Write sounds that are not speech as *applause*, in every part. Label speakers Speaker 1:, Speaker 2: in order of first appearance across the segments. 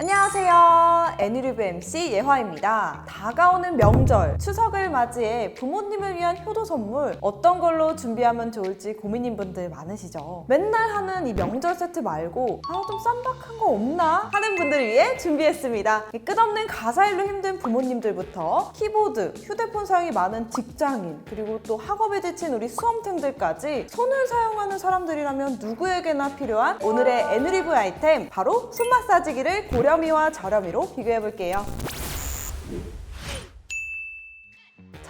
Speaker 1: 안녕하세요. 애니리뷰 MC 예화입니다. 다가오는 명절, 추석을 맞이해 부모님을 위한 효도 선물 어떤 걸로 준비하면 좋을지 고민인 분들 많으시죠? 맨날 하는 이 명절 세트 말고 아, 좀 쌈박한 거 없나? 하는 분들을 위해 준비했습니다. 이 끝없는 가사일로 힘든 부모님들부터 키보드, 휴대폰 사용이 많은 직장인, 그리고 또 학업에 지친 우리 수험생들까지 손을 사용하는 사람들이라면 누구에게나 필요한 오늘의 애누리브 아이템 바로 손 마사지기를 고렴이와 저렴이로 비교해 볼게요.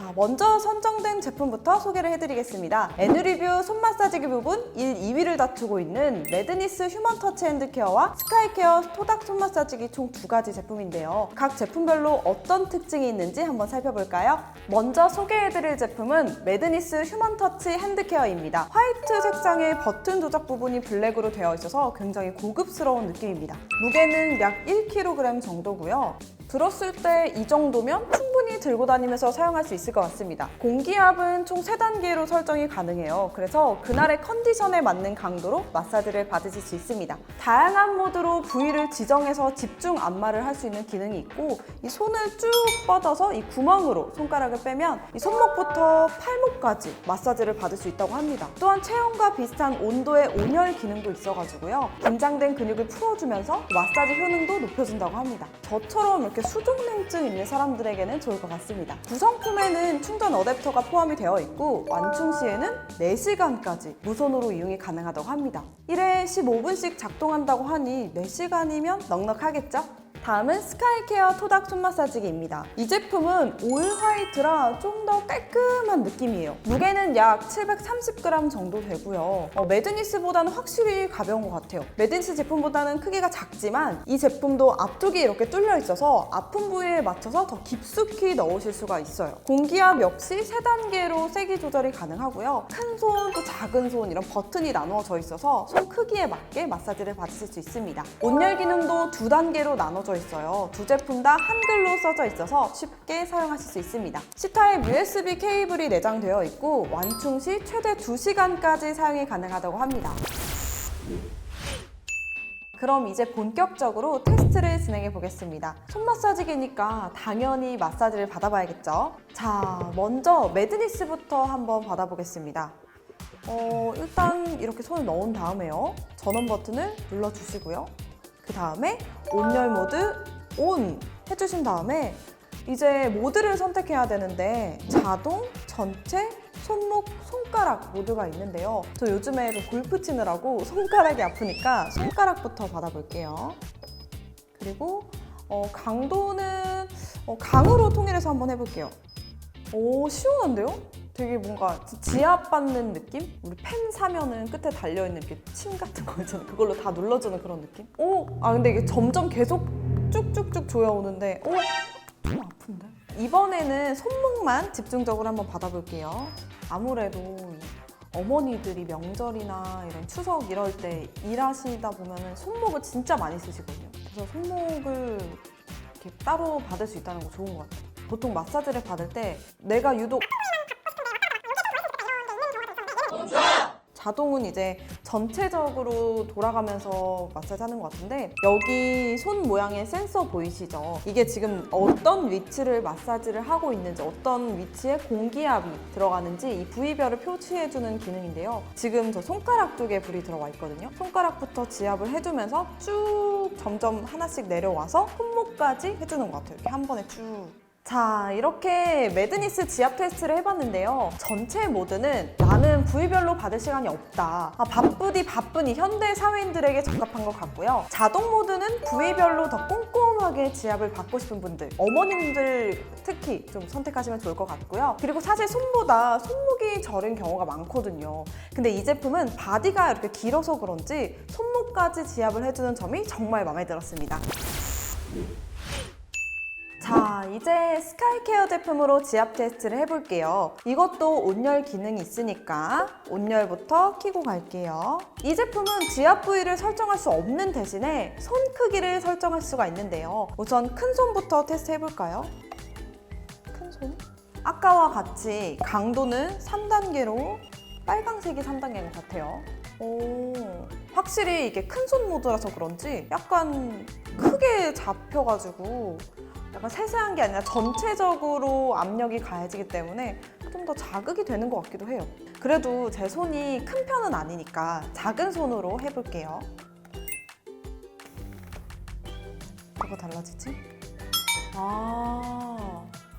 Speaker 1: 자, 먼저 선정된 제품부터 소개를 해드리겠습니다. 애누리뷰 손 마사지기 부분 1, 2위를 다투고 있는 레드니스 휴먼 터치 핸드케어와 스카이케어 토닥 손 마사지기 총 두 가지 제품인데요. 각 제품별로 어떤 특징이 있는지 한번 살펴볼까요? 먼저 소개해드릴 제품은 레드니스 휴먼 터치 핸드케어입니다. 화이트 색상의 버튼 조작 부분이 블랙으로 되어 있어서 굉장히 고급스러운 느낌입니다. 무게는 약 1kg 정도고요. 들었을 때 이 정도면 충분히 들고 다니면서 사용할 수 있을 것 같습니다. 공기압은 총 3단계로 설정이 가능해요. 그래서 그날의 컨디션에 맞는 강도로 마사지를 받으실 수 있습니다. 다양한 모드로 부위를 지정해서 집중 안마를 할 수 있는 기능이 있고 이 손을 쭉 뻗어서 이 구멍으로 손가락을 빼면 이 손목부터 팔목까지 마사지를 받을 수 있다고 합니다. 또한 체온과 비슷한 온도의 온열 기능도 있어가지고요. 긴장된 근육을 풀어주면서 마사지 효능도 높여준다고 합니다. 저처럼 이렇게 수족냉증 있는 사람들에게는 좋을 것 같습니다. 구성품에는 충전 어댑터가 포함이 되어 있고 완충 시에는 4시간까지 무선으로 이용이 가능하다고 합니다. 1회 15분씩 작동한다고 하니 4시간이면 넉넉하겠죠? 다음은 스카이케어 토닥 손 마사지기입니다. 이 제품은 올 화이트라 좀 더 깔끔한 느낌이에요. 무게는 약 730g 정도 되고요. 어, 매드니스보다는 확실히 가벼운 것 같아요. 매드니스 제품보다는 크기가 작지만 이 제품도 앞쪽이 이렇게 뚫려 있어서 아픈 부위에 맞춰서 더 깊숙이 넣으실 수가 있어요. 공기압 역시 3단계로 세기 조절이 가능하고요. 큰 손, 또 작은 손 이런 버튼이 나누어져 있어서 손 크기에 맞게 마사지를 받으실 수 있습니다. 온열 기능도 두 단계로 나눠져 있어요. 두 제품 다 한글로 써져 있어서 쉽게 사용하실 수 있습니다. C타입 USB 케이블이 내장되어 있고 완충 시 최대 2시간까지 사용이 가능하다고 합니다. 그럼 이제 본격적으로 테스트를 진행해 보겠습니다. 손 마사지기니까 당연히 마사지를 받아봐야겠죠. 자, 먼저 매드니스부터 한번 받아보겠습니다. 어, 일단 이렇게 손을 넣은 다음에요. 전원 버튼을 눌러주시고요. 그 다음에 온열 모드 온 해주신 다음에 이제 모드를 선택해야 되는데 자동, 전체, 손목, 손가락 모드가 있는데요. 저 요즘에 그 골프 치느라고 손가락이 아프니까 손가락부터 받아볼게요. 그리고 어, 강도는 어, 강으로 통일해서 한번 해볼게요. 오 시원한데요? 되게 뭔가 지압받는 느낌? 우리 펜 사면은 끝에 달려있는 이렇게 침 같은 거 있잖아요. 그걸로 다 눌러주는 그런 느낌? 오! 아 근데 이게 점점 계속 쭉쭉쭉 조여오는데 오! 좀 아픈데? 이번에는 손목만 집중적으로 한번 받아볼게요. 아무래도 이 어머니들이 명절이나 이런 추석 이럴 때 일하시다 보면은 손목을 진짜 많이 쓰시거든요. 그래서 손목을 이렇게 따로 받을 수 있다는 거 좋은 것 같아요. 보통 마사지를 받을 때 내가 유독 자동은 이제 전체적으로 돌아가면서 마사지 하는 것 같은데 여기 손 모양의 센서 보이시죠? 이게 지금 어떤 위치를 마사지를 하고 있는지 어떤 위치에 공기압이 들어가는지 이 부위별을 표시해주는 기능인데요. 지금 저 손가락 쪽에 불이 들어와 있거든요. 손가락부터 지압을 해주면서 쭉 점점 하나씩 내려와서 손목까지 해주는 것 같아요. 이렇게 한 번에 쭉. 자, 이렇게 매드니스 지압 테스트를 해봤는데요. 전체 모드는 나는 부위별로 받을 시간이 없다. 아, 바쁘디 바쁘니 현대 사회인들에게 적합한 것 같고요. 자동 모드는 부위별로 더 꼼꼼하게 지압을 받고 싶은 분들, 어머님들 특히 좀 선택하시면 좋을 것 같고요. 그리고 사실 손보다 손목이 저린 경우가 많거든요. 근데 이 제품은 바디가 이렇게 길어서 그런지 손목까지 지압을 해주는 점이 정말 마음에 들었습니다. 자, 이제 스카이케어 제품으로 지압 테스트를 해볼게요. 이것도 온열 기능이 있으니까 온열부터 켜고 갈게요. 이 제품은 지압 부위를 설정할 수 없는 대신에 손 크기를 설정할 수가 있는데요. 우선 큰 손부터 테스트 해볼까요? 큰 손? 아까와 같이 강도는 3단계로 빨강색이 3단계인 것 같아요. 오, 확실히 이게 큰 손 모드라서 그런지 약간 크게 잡혀가지고 약간 세세한 게 아니라 전체적으로 압력이 가해지기 때문에 좀 더 자극이 되는 것 같기도 해요. 그래도 제 손이 큰 편은 아니니까 작은 손으로 해볼게요. 뭐가 달라지지? 아,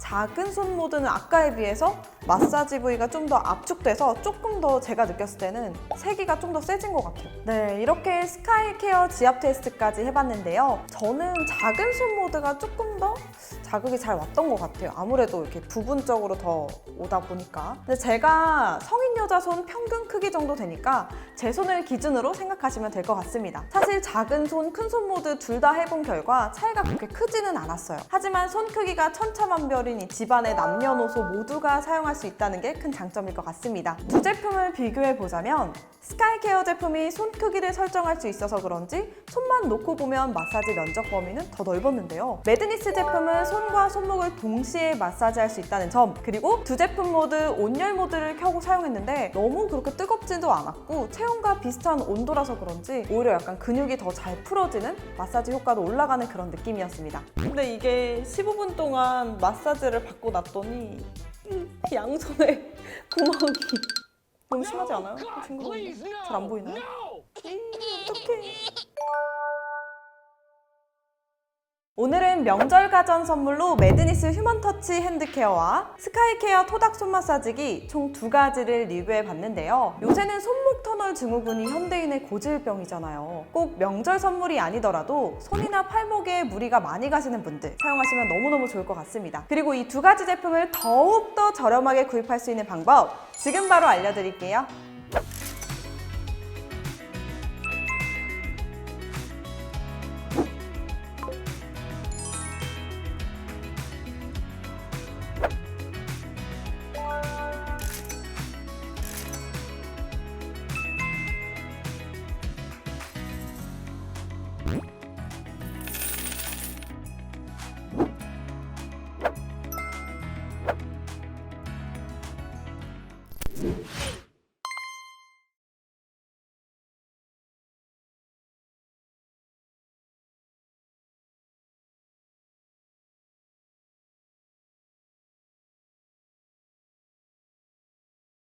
Speaker 1: 작은 손 모드는 아까에 비해서 마사지 부위가 좀 더 압축돼서 조금 더 제가 느꼈을 때는 세기가 좀 더 세진 것 같아요. 네, 이렇게 스카이 케어 지압 테스트까지 해봤는데요. 저는 작은 손 모드가 조금 더 자극이 잘 왔던 것 같아요. 아무래도 이렇게 부분적으로 더 오다 보니까. 근데 제가 성인 여자 손 평균 크기 정도 되니까 제 손을 기준으로 생각하시면 될 것 같습니다. 사실 작은 손, 큰 손 모드 둘다 해본 결과 차이가 그렇게 크지는 않았어요. 하지만 손 크기가 천차만별인 이 집안의 남녀노소 모두가 사용할 수 있다는 게 큰 장점일 것 같습니다. 두 제품을 비교해 보자면 스카이케어 제품이 손 크기를 설정할 수 있어서 그런지 손만 놓고 보면 마사지 면적 범위는 더 넓었는데요. 매드니스 제품은 손과 손목을 동시에 마사지할 수 있다는 점 그리고 두 제품 모두 온열 모드를 켜고 사용했는데 너무 그렇게 뜨겁지도 않았고 체온과 비슷한 온도라서 그런지 오히려 약간 근육이 더 잘 풀어지는 마사지 효과도 올라가는 그런 느낌이었습니다. 근데 이게 15분 동안 마사지를 받고 났더니 이 양손에 *laughs* 구멍이 너무 심하지 않아요? 친구들 잘안 보이나요? 어떡해. 오늘은 명절 가전 선물로 매드니스 휴먼 터치 핸드케어와 스카이케어 토닥 손 마사지기 총 두 가지를 리뷰해 봤는데요. 요새는 손목 터널 증후군이 현대인의 고질병이잖아요. 꼭 명절 선물이 아니더라도 손이나 팔목에 무리가 많이 가시는 분들 사용하시면 너무너무 좋을 것 같습니다. 그리고 이 두 가지 제품을 더욱더 저렴하게 구입할 수 있는 방법 지금 바로 알려드릴게요.